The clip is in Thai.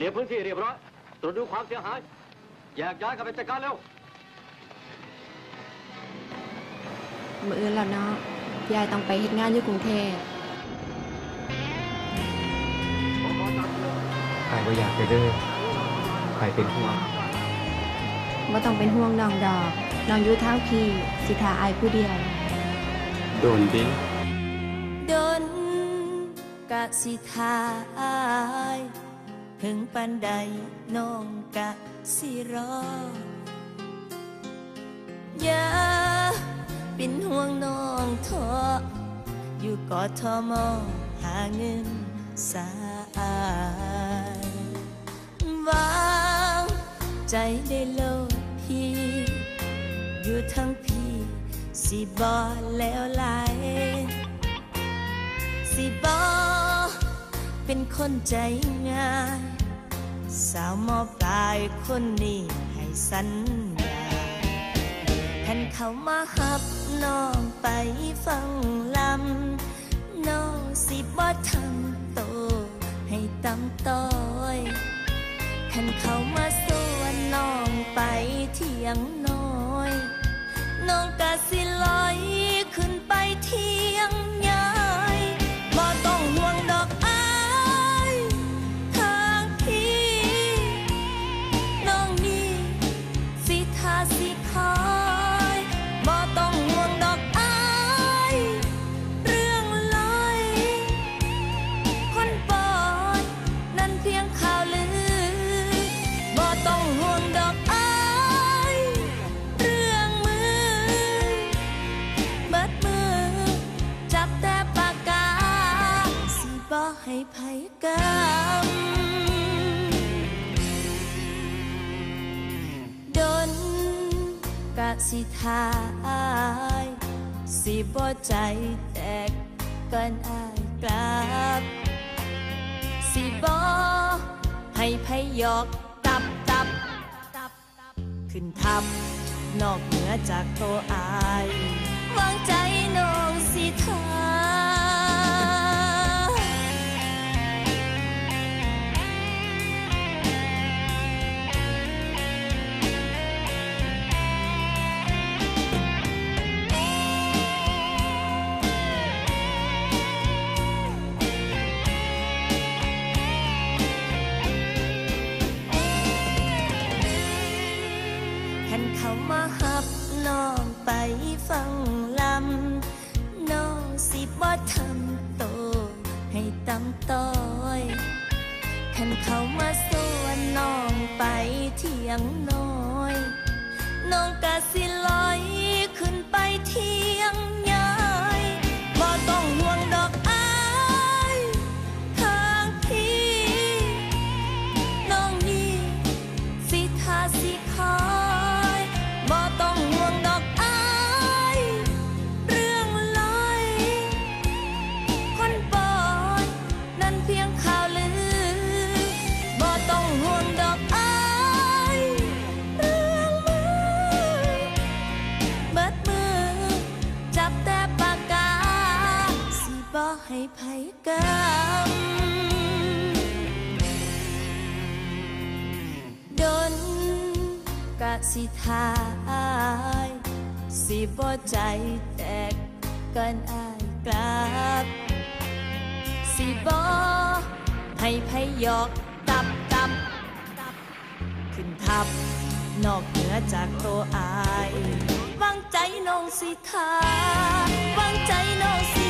ลียร์พื้นที่เรียบร้อยตรวจดูความเสียหายแยกย้ายกันไปจัดการเร็ว มื้ออื่นแล้วเนาะยายต้องไปเฮ็ดงานอยู่กรุงเทพใครก็อยากไปเด้อใครเป็นห่วงบ่ต้องเป็นห่วงน้องดอกน้องอยู่ทางพี่สิทาอายผู้เดียว โดนดิดนกะสิทาอาย ถึงปันใดน้องกะสิรออย่าเป็นห่วงน้องทออยู่กอทอมอหาเงินสายวางใจได้โลดพี่ อยู่ทั้งพี่ สิบอแล้วไหลสิบอเป็นคนใจง่าย สาวมอปลายคนนี้ให้สัญญาท่านเขามาหับน้องไปฟังลำน้องสิบอทำโตให้ตำต้อยท่านเขามาสวนน้องไปเที่ยงน้อย น้องกะสิลอย สิทายสิบ่ใจแตกกันอายกลับ สิบ่ให้ไผหยอกตับตับตับขึ้นทับ นอกเหนือจากตัวอาย วางใจน้องสิทาย น้องไปฟังลำน้องสิบ่ทำโตให้ตำต้อยขันเขามาสวนน้องไปเที่ยงน้อย น้องกะสิลอยขึ้นไปเที่ยง ไผกำดนกะสิทาอายสิบ่ใจแตกกันอายกลับ สิบ่ให้ไผยอกตับตับตับ ขึ้นทับ นอกเหนือจากตัวอาย วางใจน้องสิทาวางใจน้องสิ